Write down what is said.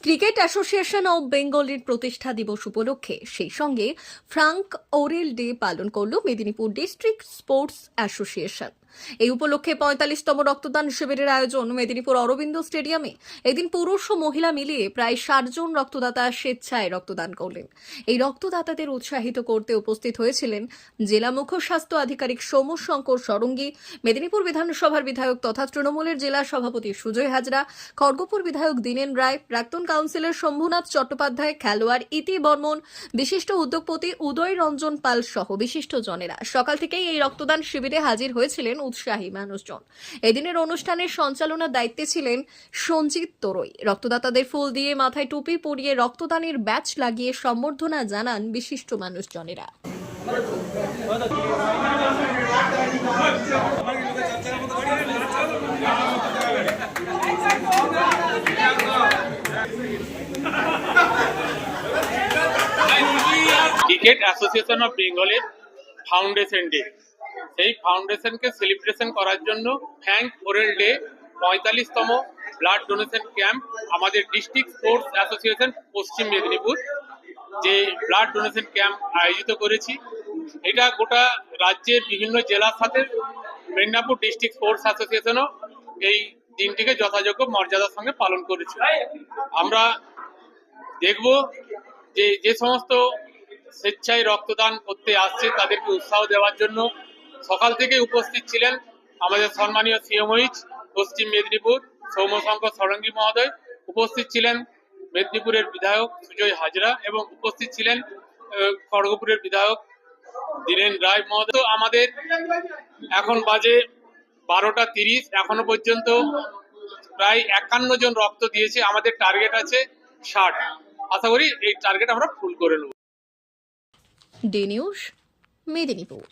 Cricket association of বেঙ্গলের প্রতিষ্ঠা দিবস উপলক্ষে সেই সঙ্গে ফ্রাঙ্ক ওরেল ডে পালন করল মেদিনীপুর ডিস্ট্রিক্ট স্পোর্টস অ্যাসোসিয়েশন। এই উপলক্ষে পঁয়তাল্লিশতম রক্তদান শিবিরের আয়োজন মেদিনীপুর অরবিন্দ স্টেডিয়ামে। এদিন পুরুষ ও মহিলা মিলিয়ে প্রায় ষাট জন রক্তদাতা স্বেচ্ছায় রক্তদান করলেন। এই রক্তদাতাদের উৎসাহিত করতে উপস্থিত হয়েছিলেন জেলা মুখ্য স্বাস্থ্য আধিকারিক সৌম্য শঙ্কর সরঙ্গী মেদিনীপুর বিধানসভার বিধায়ক তথা তৃণমূলের জেলা সভাপতি সুজয় হাজরা, খড়গপুর বিধায়ক দীনেন রায়, প্রাক্তন কাউন্সিলর শম্ভুনাথ চট্টোপাধ্যায়, খেলোয়াড় ইতি বর্মন, বিশিষ্ট উদ্যোগপতি উদয় রঞ্জন পাল সহ বিশিষ্ট জনেরা। সকাল থেকেই এই রক্তদান শিবিরে হাজির হয়েছিলেন উৎসাহী মানুষজন। এদিনের অনুষ্ঠানের সঞ্চালনার দায়িত্বে ছিলেন সঞ্জিত তোরই। রক্তদাতাদের ফুল দিয়ে মাথায় টুপি পরিয়ে রক্তদানের ব্যাচ লাগিয়ে সম্বর্ধনা জানান বিশিষ্ট মানুষজনেরা। ক্রিকেট অ্যাসোসিয়েশন অফ বেঙ্গলের ফাউন্ডেশন ডে সেই ফাউন্ডেশনকে সেলিব্রেশন করার জন্য থ্যাংক ওরেল ডে পঁয়তাল্লিশতম ব্লাড ডোনেশন ক্যাম্প আমাদের district sports association Paschim Medinipur, যে ব্লাড ডোনেশন ক্যাম্প আয়োজিত করেছি। এটা গোটা রাজ্যের বিভিন্ন জেলার সাথে মেদিনীপুর ডিস্ট্রিক্ট স্পোর্টস অ্যাসোসিয়েশনও এই দিনটিকে যথাযোগ্য মর্যাদার সঙ্গে পালন করেছে। আমরা দেখব যে যে সমস্ত স্বেচ্ছায় রক্তদান করতে আসছে, তাদেরকে উৎসাহ দেওয়ার জন্য সকাল থেকে উপস্থিত ছিলেন আমাদের সম্মানীয় সিএমওইচ পশ্চিম মেদিনীপুর সৌম্যশঙ্কর ষড়ঙ্গী মহোদয়, উপস্থিত ছিলেন মেদিনীপুরের বিধায়ক সুজয় হাজরা এবং উপস্থিত ছিলেন খড়গপুরের বিধায়ক দীনেন রায় মহোদয়। আমাদের এখন বাজে বারোটা তিরিশ, এখনও পর্যন্ত প্রায় একান্ন জন রক্ত দিয়েছে, আমাদের টার্গেট আছে ষাট। আশা করি এই টার্গেট আমরা ফুল করে নেব। D news, Medinipur.